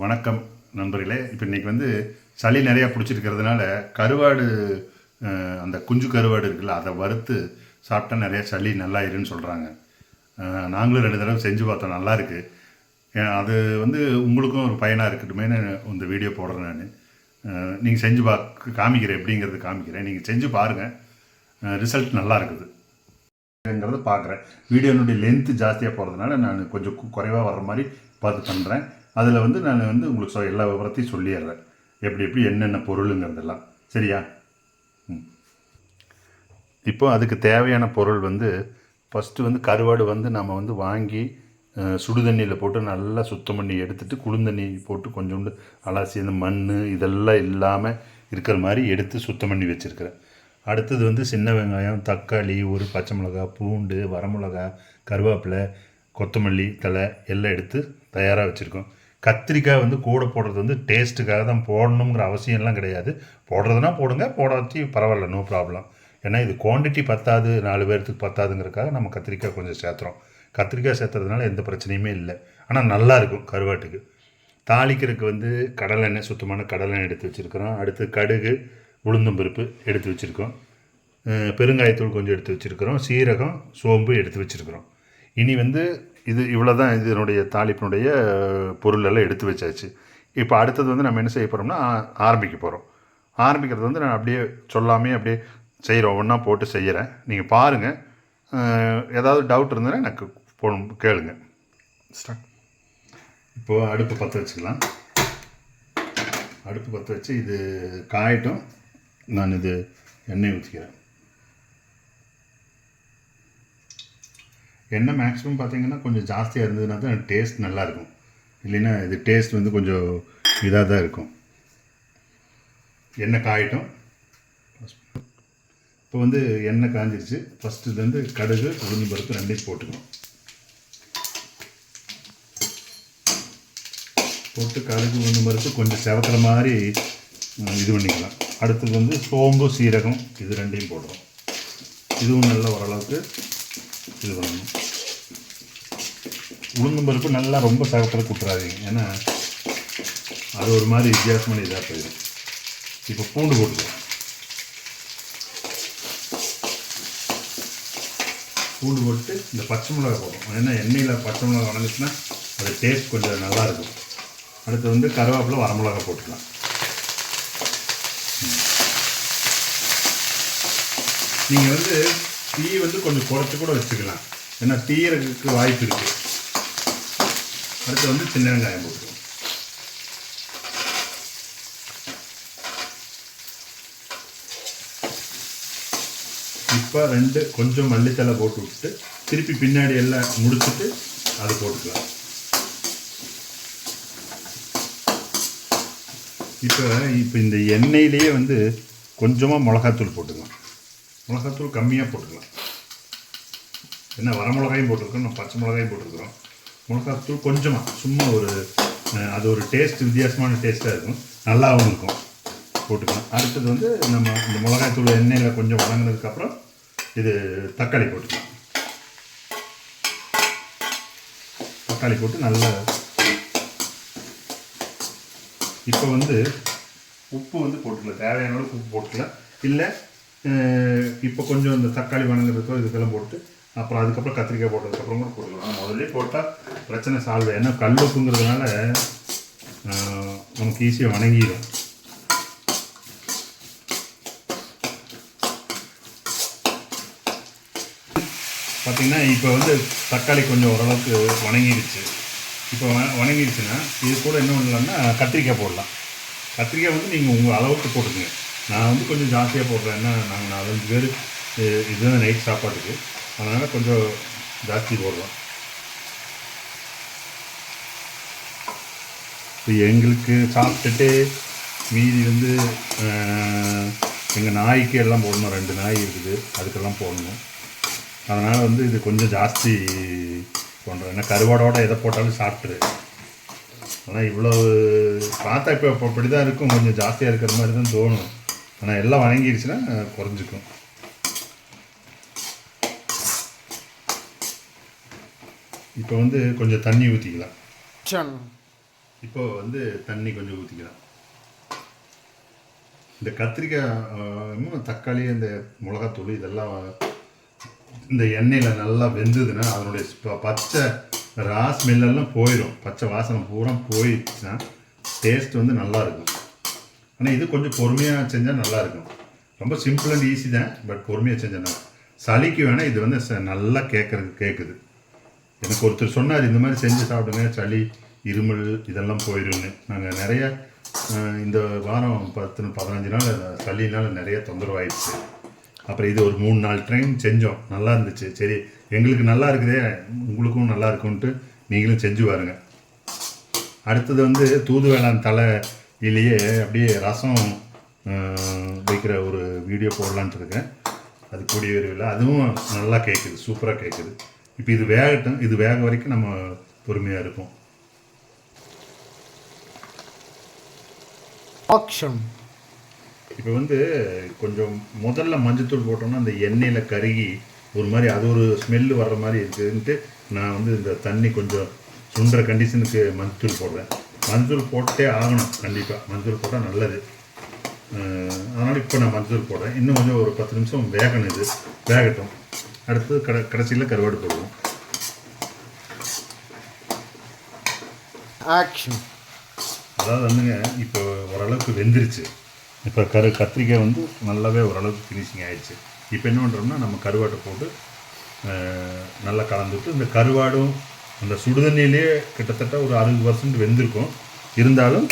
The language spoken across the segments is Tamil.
வணக்கம் நண்பர்களே. இப்போ இன்றைக்கி வந்து சளி நிறையா பிடிச்சிருக்கிறதுனால கருவாடு அந்த குஞ்சு கருவாடு இருக்குல்ல அதை வறுத்து சாப்பிட்டா நிறையா சளி நல்லா இருன்னு சொல்கிறாங்க நாங்களும் ரெண்டு தடவை செஞ்சு பார்த்தோம் நல்லா இருக்குது அது வந்து உங்களுக்கும் ஒரு பயனாக இருக்கட்டுமேனு இந்த வீடியோ போடுறேன் நான். நீங்கள் செஞ்சு பா காமிக்கிறேன் எப்படிங்கிறது காமிக்கிறேன். நீங்கள் செஞ்சு பாருங்கள் ரிசல்ட் நல்லா இருக்குதுங்கிறத பார்க்குறேன் வீடியோனுடைய லென்த்து ஜாஸ்தியாக போகிறதுனால நான் கொஞ்சம் குறைவாக வர்ற மாதிரி பார்த்து பண்ணுறேன் அதில் வந்து நான் வந்து உங்களுக்கு சொ- எல்லா விவரத்தையும் சொல்லிடுறேன். எப்படி எப்படி என்னென்ன பொருளுங்கிறதெல்லாம். சரியா? ம். இப்போ அதுக்கு தேவையான பொருள் வந்து ஃபஸ்ட்டு வந்து கருவாடு வந்து நம்ம வந்து வாங்கி சுடுதண்ணியில் போட்டு நல்லா சுத்தம் பண்ணி எடுத்துட்டு குளுந்தண்ணி போட்டு கொஞ்சோண்டு அலசி அந்த மண் இதெல்லாம் இல்லாமல் இருக்கிற மாதிரி எடுத்து சுத்தம் பண்ணி வச்சுருக்கிறேன். அடுத்தது வந்து சின்ன வெங்காயம் தக்காளி ஒரு பச்சை மிளகா பூண்டு வரமிளகா கருவேப்பிலை கொத்தமல்லி தழை எல்லாம் எடுத்து தயாராக வச்சுருக்கோம். கத்திரிக்காய் வந்து கூட போடுறது வந்து டேஸ்ட்டுக்காக தான் போடணுங்கிற அவசியம்லாம் கிடையாது. போடுறதுனா போடுங்க போடாச்சு பரவாயில்ல நோ ப்ராப்ளம் ஏன்னா இது குவாண்டிட்டி பத்தாது நாலு பேர்த்துக்கு பத்தாதுங்கிறக்காக நம்ம கத்திரிக்காய் கொஞ்சம் சேர்த்துறோம். கத்திரிக்காய் சேர்த்துறதுனால எந்த பிரச்சனையுமே இல்லை. ஆனால் நல்லாயிருக்கும் கருவாட்டுக்கு. தாளிக்கிறதுக்கு வந்து கடலெண்ணெய் சுத்தமான கடலெண்ணெய் எடுத்து வச்சுருக்கிறோம். அடுத்து கடுகு உளுந்தும் பருப்பு எடுத்து வச்சுருக்கோம். பெருங்காயத்தூள் கொஞ்சம் எடுத்து வச்சுருக்கிறோம். சீரகம் சோம்பு எடுத்து வச்சுருக்கிறோம். இனி வந்து இது இவ்வளோ தான் இதனுடைய தாளிப்பினுடைய பொருளெல்லாம் எடுத்து வச்சாச்சு. இப்போ அடுத்தது வந்து நம்ம என்ன செய்ய போகிறோம்னா ஆரம்பிக்க போகிறோம் ஆரம்பிக்கிறது வந்து நான் அப்படியே சொல்லாமே அப்படியே செய்கிறோம் ஒன்றா போட்டு செய்கிறேன் நீங்கள் பாருங்கள் ஏதாவது டவுட் இருந்ததுன்னா எனக்கு போ கேளுங்க. ஸ்டார்ட் இப்போது அடுப்பு பற்ற வச்சுக்கலாம். அடுப்பு பற்ற வச்சு இது காயட்டும். நான் இது எண்ணெய் ஊற்றிக்கிறேன் எண்ணெய் மேக்ஸிமம் பார்த்தீங்கன்னா கொஞ்சம் ஜாஸ்தியாக இருந்ததுன்னா தான் டேஸ்ட் நல்லாயிருக்கும் இல்லைன்னா இது டேஸ்ட் வந்து கொஞ்சம் இதாக தான் இருக்கும். எண்ணெய் காயிட்டும். இப்போ வந்து எண்ணெய் காஞ்சிருச்சு. ஃபஸ்ட்டு இதுலேருந்து கடுகு உளுந்து பருப்பு ரெண்டையும் போட்டுக்கணும். போட்டு கடுகு உளுந்து பருப்பு கொஞ்சம் செவக்கிற மாதிரி இது பண்ணிக்கலாம். அடுத்தது வந்து சோம்பு சீரகம் இது ரெண்டையும் போடுறோம் இதுவும் நல்ல ஓரளவுக்கு இது பண்ணணும். உளுந்தும் பருப்பு நல்லா ரொம்ப சகத்தில் கூட்டுறாதீங்க. ஏன்னா அது ஒரு மாதிரி வித்தியாசமான இதாக போயிடும். இப்போ பூண்டு போட்டுக்கலாம். பூண்டு போட்டு இந்த பச்சை மிளகா போடும் ஏன்னா எண்ணெயில் பச்சை மிளகா வணங்குச்சுன்னா அது டேஸ்ட் கொஞ்சம் நல்லா இருக்கும் அடுத்து வந்து கருவேப்பிலை வரமிளகா போட்டுக்கலாம். நீங்கள் வந்து டீ வந்து கொஞ்சம் குறைச்சி கூட வச்சுக்கலாம். ஏன்னா தீயறதுக்கு வாய்ப்பு இருக்குது அடுத்து வந்து சின்ன வெங்காயம் போட்டுக்கலாம் இப்போ ரெண்டு கொஞ்சம் மல்லித்தலை போட்டு விட்டு திருப்பி பின்னாடி எல்லாம் முடிச்சுட்டு அது போட்டுக்கலாம். இப்போ இப்போ இந்த எண்ணெயிலேயே வந்து கொஞ்சமாக மிளகாத்தூள் போட்டுக்கலாம். மிளகாத்தூள் கம்மியாக போட்டுக்கலாம். என்ன வரமிளகாயும் போட்டிருக்கோம் நம்ம பச்சை மிளகாயும் போட்டிருக்கிறோம். மிளகாத்தூள் கொஞ்சமாக சும்மா ஒரு அது ஒரு டேஸ்ட் வித்தியாசமான டேஸ்ட்டாக இருக்கும். நல்லாவும் இருக்கும். போட்டுக்கலாம். அடுத்தது வந்து நம்ம இந்த மிளகாய்த்தூள் எண்ணெயில் கொஞ்சம் வதங்கினதுக்கப்புறம் இது தக்காளி போட்டுக்கலாம். தக்காளி போட்டு நல்லா இப்போ வந்து உப்பு வந்து போட்டுக்கலாம் தேவையான அளவுக்கு உப்பு போட்டுக்கலாம் இல்லை இப்போ கொஞ்சம் இந்த தக்காளி வணங்குறதுக்கோ இதுக்கெல்லாம் போட்டு அப்புறம் அதுக்கப்புறம் கத்திரிக்காய் போட்டதுக்கப்புறம் கூட போட்டுக்கலாம் முதல்ல போட்டால் பிரச்சனை சால்வ் ஏன்னா கல் உப்புங்கிறதுனால நமக்கு ஈஸியாக வணங்கிடும் பார்த்தீங்கன்னா இப்போ வந்து தக்காளி கொஞ்சம் ஓரளவுக்கு வணங்கிடுச்சு. இப்போ வ- வணங்கிடுச்சுன்னா இது கூட என்ன பண்ணலாம்னா கத்திரிக்காய் போடலாம். கத்திரிக்காய் வந்து நீங்கள் உங்கள் அளவுக்கு போட்டுக்கங்க. நான் வந்து கொஞ்சம் ஜாஸ்தியாக போடுறேன் ஏன்னா நாங்கள் நாலஞ்சு பேர் இதுதான் நைட் சாப்பாட்டுக்கு. அதனால் கொஞ்சம் ஜாஸ்தி போடுறோம். இப்போ எங்களுக்கு சாப்பிட்டுட்டு மீதி வந்து எங்கள் நாய்க்கு எல்லாம் போடணும். ரெண்டு நாய் இருக்குது. அதுக்கெல்லாம் போடணும். அதனால் வந்து இது கொஞ்சம் ஜாஸ்தி பண்ணுறோம் ஏன்னா கருவாடோட எதை போட்டாலும் சாப்பிட்ரு ஆனால் இவ்வளோ பார்த்தா இப்போ இப்போ இப்படி தான் இருக்கும். கொஞ்சம் ஜாஸ்தியாக இருக்கிற மாதிரி தான் தோணும். ஆனால் எல்லாம் வணங்கிடுச்சுன்னா குறைஞ்சிக்கும். இப்போ வந்து கொஞ்சம் தண்ணி ஊற்றிக்கலாம். இப்போ வந்து தண்ணி கொஞ்சம் ஊற்றிக்கலாம் இந்த கத்திரிக்காய் தக்காளி இந்த மிளகாத்தூள் இதெல்லாம் இந்த எண்ணெயில் நல்லா வெந்ததுன்னா அதனுடைய பச்சை ரா ஸ்மெல்லெல்லாம் போயிடும் பச்சை வாசனை பூரா போயிடுச்சுன்னா டேஸ்ட் வந்து நல்லா இருக்கும் ஆனால் இது கொஞ்சம் பொறுமையாக செஞ்சால் நல்லா இருக்கும் ரொம்ப சிம்பிள் அண்ட் ஈஸி தான் பட் பொறுமையாக செஞ்சேன்னா சளிக்கு வேணால் இது வந்து நல்லா கேட்கறது கேட்குது எனக்கு ஒருத்தர் சொன்னார் இந்த மாதிரி செஞ்சு சாப்பிடுங்க சளி இருமல் இதெல்லாம் போயிடும்னு நாங்கள் நிறைய இந்த வாரம் பத்து பதினஞ்சு நாள் சளினால் நிறைய தொந்தரவாயிடுச்சு. அப்புறம் இது ஒரு மூணு நாலு ட்ரைம் செஞ்சோம். நல்லா இருந்துச்சு. சரி எங்களுக்கு நல்லா இருக்குதே உங்களுக்கும் நல்லா இருக்கும்ன்ட்டு நீங்களும் செஞ்சு பாருங்க. அடுத்தது வந்து தூதுவேளான் தலையிலேயே அப்படியே ரசம் வைக்கிற ஒரு வீடியோ போடலான்ட்டு இருக்கேன். அது கூடிய விரைவில். அதுவும் நல்லா கேட்குது சூப்பராக கேட்குது இப்போ இது வேகட்டும் இது வேக வரைக்கும் நம்ம பொறுமையாக இருப்போம். ஆக்ஷன். இப்போ வந்து கொஞ்சம் முதல்ல மஞ்சத்தூள் போட்டோம்னா அந்த எண்ணெயில் கருகி ஒரு மாதிரி அது ஒரு ஸ்மெல்லு வர்ற மாதிரி இருக்குதுன்ட்டு நான் வந்து இந்த தண்ணி கொஞ்சம் சுண்டுற கண்டிஷனுக்கு மஞ்சத்தூள் போடுறேன். மஞ்சத்தூள் போட்டே ஆகணும் கண்டிப்பாக மஞ்சத்தூள் போட்டால் நல்லது. அதனால் இப்போ நான் மஞ்சத்தூள் போடுறேன். இன்னும் கொஞ்சம் ஒரு பத்து நிமிஷம் வேகணும் இது. வேகட்டும். அடுத்தது கட கடைசியில் கருவாடு போடுவோம். ஆக்ஷன் அதாவது வந்துங்க இப்போ ஓரளவுக்கு வெந்துருச்சு. இப்போ கரு கத்திரிக்காய் வந்து நல்லாவே ஓரளவுக்கு ஃபினிஷிங் ஆயிடுச்சு. இப்போ என்ன பண்ணுறோம்னா நம்ம கருவாட்டை போட்டு நல்லா கலந்துட்டு இந்த கருவாடும் அந்த சுடுதண்ணியிலே கிட்டத்தட்ட ஒரு அறுபது பர்சன்ட் வெந்திருக்கும். இருந்தாலும்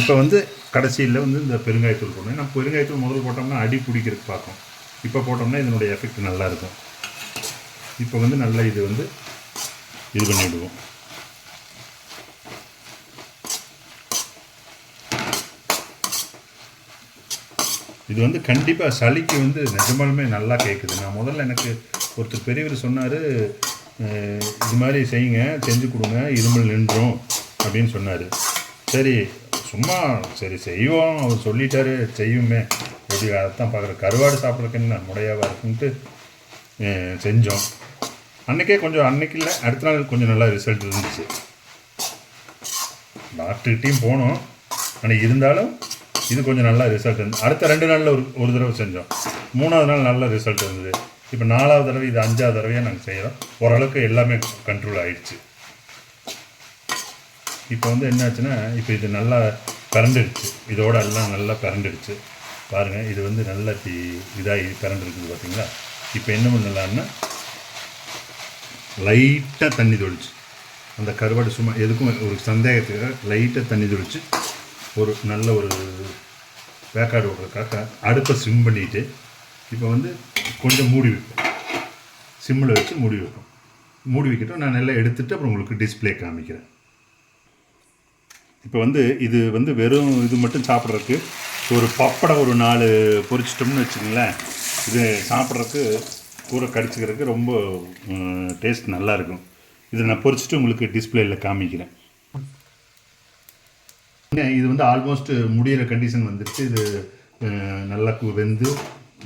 இப்போ வந்து கடைசியில் வந்து இந்த பெருங்காயத்தூள் போடணும். நம்ம பெருங்காயத்தூள் முதல்ல போட்டோம்னா அடி பிடிக்கிறதுக்கு பார்க்கும். இப்போ போட்டோம்னா இதனுடைய எஃபெக்ட் நல்லா இருக்கும் இப்போ வந்து நல்லா இது வந்து இது பண்ணிவிடுவோம் இது வந்து கண்டிப்பாக சளிக்கு வந்து நிஜமாலுமே நல்லா கேட்குது நான் முதல்ல எனக்கு ஒருத்தர் பெரியவர் சொன்னார் இது மாதிரி செய்யுங்க செஞ்சு கொடுங்க இருமல் நின்றோம் அப்படின்னு சொன்னார். சரி சும்மா சரி செய்வோம் அவர் சொல்லிட்டாரு செய்யுமே. எப்படி அதைத்தான் பார்க்குற. கருவாடு சாப்பிட்றதுக்கு என்ன முடையாவா இருக்குன்ட்டு செஞ்சோம். அன்றைக்கே கொஞ்சம் அன்னைக்கு இல்லை அடுத்த நாள் கொஞ்சம் நல்லா ரிசல்ட் இருந்துச்சு. டாக்டர்கிட்டையும் போனோம். ஆனால் இருந்தாலும் இது கொஞ்சம் நல்லா ரிசல்ட் இருந்து அடுத்த ரெண்டு நாளில் ஒரு ஒரு தடவை செஞ்சோம். மூணாவது நாள் நல்ல ரிசல்ட் இருந்தது. இப்போ நாலாவது தடவை இது அஞ்சாவது தடவையாக நாங்கள் செய்கிறோம் ஓரளவுக்கு எல்லாமே கண்ட்ரோல் ஆகிடுச்சு இப்போ வந்து என்னாச்சுன்னா இப்போ இது நல்லா பிறண்டுடுச்சு இதோட எல்லாம் நல்லா பிறண்டுடுச்சு பாருங்கள் இது வந்து நல்லா இப்படி இதாகி பிறண்டுருக்குது பார்த்தீங்களா? இப்போ என்ன பண்ணலான்னா லைட்டாக தண்ணி தொழிச்சு அந்த கருவாடு சும்மா எதுக்கும் ஒரு சந்தேகத்துக்கு லைட்டாக தண்ணி தொழிச்சு ஒரு நல்ல ஒரு வேக்காடு விடுறதுக்காக அடுப்பை சிம் பண்ணிவிட்டு இப்போ வந்து கொஞ்சம் மூடி வைப்போம். சிம்மில் வச்சு மூடி வைப்போம். மூடி வைக்கட்டும். நான் நல்லா எடுத்துகிட்டு அப்புறம் உங்களுக்கு டிஸ்ப்ளே காமிக்கிறேன். இப்போ வந்து இது வந்து வெறும் இது மட்டும் சாப்பிட்றதுக்கு ஒரு பப்படை ஒரு நாலு பொரிச்சிட்டோம்னு வச்சுங்களேன் இது சாப்பிட்றதுக்கு கூரை கடிச்சிக்கிறதுக்கு ரொம்ப டேஸ்ட் நல்லா இருக்கும் இதை நான் பொரிச்சிட்டு உங்களுக்கு டிஸ்பிளேயில் காமிக்கிறேன். இது வந்து ஆல்மோஸ்ட் முடிகிற கண்டிஷன் வந்துருச்சு. இது நல்லா வெந்து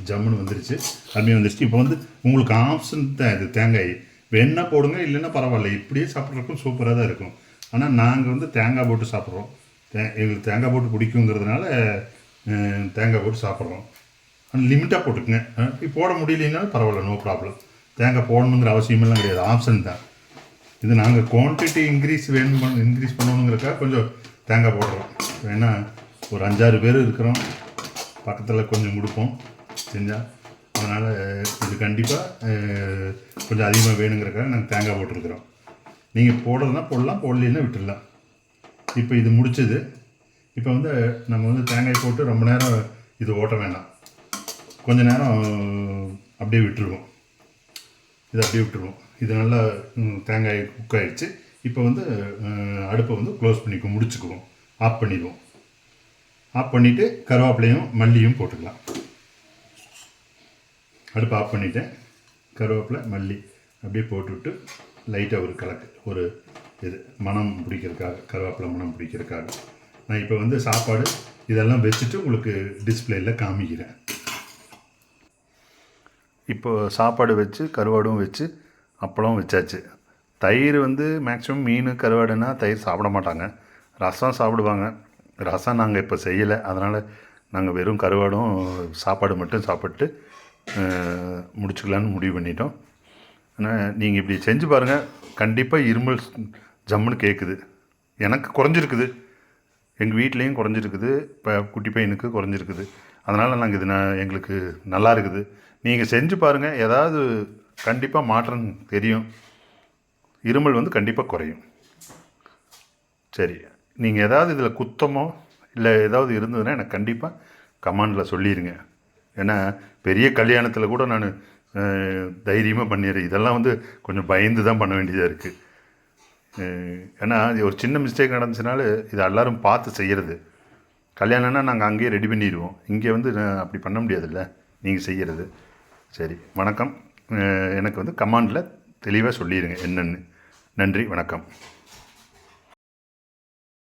ஜம்முன்னு வந்துருச்சு. கம்மியாக வந்துருச்சு. இப்போ வந்து உங்களுக்கு ஆப்ஷன் தான் இது தேங்காய். வேணால் போடுங்க இல்லைன்னா பரவாயில்ல. இப்படியே சாப்பிட்றதுக்கும் சூப்பராக தான் இருக்கும். ஆனால் நாங்கள் வந்து தேங்காய் போட்டு சாப்பிட்றோம். தே எங்களுக்கு தேங்காய் போட்டு பிடிக்குங்கிறதுனால தேங்காய் போட்டு சாப்பிட்றோம். ஆனால் லிமிட்டாக போட்டுக்குங்க. அஹ், இப்படி போட முடியலனாலும் பரவாயில்ல நோ ப்ராப்ளம் தேங்காய் போடணுங்கிற அவசியமெல்லாம் கிடையாது. ஆப்ஷன் தான். இது நாங்கள் குவான்டிட்டி இன்க்ரீஸ் வேணும் பண்ண இன்க்ரீஸ் பண்ணணுங்கிறக்காக கொஞ்சம் தேங்காய் போடுறோம். ஏன்னா ஒரு அஞ்சாறு பேர் இருக்கிறோம். பக்கத்தில் கொஞ்சம் கொடுப்போம். செஞ்சால் அதனால் இது கண்டிப்பாக கொஞ்சம் அதிகமாக வேணுங்கிறக்காக நாங்கள் தேங்காய் போட்டிருக்கிறோம். நீங்கள் போடுறதுனா போடலாம் போடலைன்னா விட்டுடலாம் இப்போ இது முடிச்சது. இப்போ வந்து நம்ம வந்து தேங்காய் போட்டு ரொம்ப நேரம் இது ஓட்ட வேண்டாம் கொஞ்ச நேரம் அப்படியே விட்டுருவோம். இதை அப்படியே விட்டுருவோம். இது நல்லா தேங்காய் குக் ஆகிடுச்சு இப்போ வந்து அடுப்பை வந்து க்ளோஸ் பண்ணிக்குவோம் முடிச்சுக்குவோம். ஆஃப் பண்ணிடுவோம். ஆஃப் பண்ணிவிட்டு கருவேப்பிலையும் மல்லியும் போட்டுக்கலாம். அடுப்பு ஆஃப் பண்ணிவிட்டேன் கருவேப்பிலை மல்லி அப்படியே போட்டுவிட்டு லைட்டாக ஒரு கலக்கு ஒரு இது மனம் பிடிக்கிறதுக்காக கருவேப்பிலை மனம் பிடிக்கிறதுக்காக. நான் இப்போ வந்து சாப்பாடு இதெல்லாம் வச்சுட்டு உங்களுக்கு டிஸ்பிளேயில் காமிக்கிறேன். இப்போ சாப்பாடு வச்சு கருவாடும் வச்சு அப்பளம் வச்சாச்சு. தயிர் வந்து மேக்ஸிமம் மீன் கருவாடுன்னா தயிர் சாப்பிட மாட்டாங்க. ரசம் சாப்பிடுவாங்க. ரசம் நாங்கள் இப்போ செய்யலை. அதனால் நாங்கள் வெறும் கருவாடும் சாப்பாடு மட்டும் சாப்பிட்டு முடிச்சுக்கலான்னு முடிவு பண்ணிட்டோம். ஆனால் நீங்கள் இப்படி செஞ்சு பாருங்கள் கண்டிப்பாக இருமல் ஜம்முன்னு கேட்குது எனக்கு குறைஞ்சிருக்குது. எங்கள் வீட்லேயும் குறைஞ்சிருக்குது. இப்போ குட்டி பையனுக்கு குறைஞ்சிருக்குது. அதனால் நாங்கள் இது நான் எங்களுக்கு நல்லா இருக்குது. நீங்கள் செஞ்சு பாருங்கள் ஏதாவது கண்டிப்பாக மாற்றம் தெரியும். இருமல் வந்து கண்டிப்பாக குறையும். சரி. நீங்கள் ஏதாவது இதில் குத்தமோ இல்லை ஏதாவது இருந்ததுன்னா எனக்கு கண்டிப்பாக கமாண்டில் சொல்லிடுங்க ஏன்னா பெரிய கல்யாணத்தில் கூட நான் தைரியமாக பண்ணிடுறேன் இதெல்லாம் வந்து கொஞ்சம் பயந்து தான் பண்ண வேண்டியதாக இருக்குது ஏன்னா ஒரு சின்ன மிஸ்டேக் நடந்துச்சுனால இது எல்லோரும் பார்த்து செய்கிறது கல்யாணம்னா நாங்கள் அங்கேயே ரெடி பண்ணிடுவோம். இங்கே வந்து நான் அப்படி பண்ண முடியாதுல்ல. நீங்கள் செய்கிறது சரி வணக்கம். எனக்கு வந்து கமாண்டில் தெளிவாக சொல்லிடுங்க என்னென்னு. நன்றி வணக்கம்.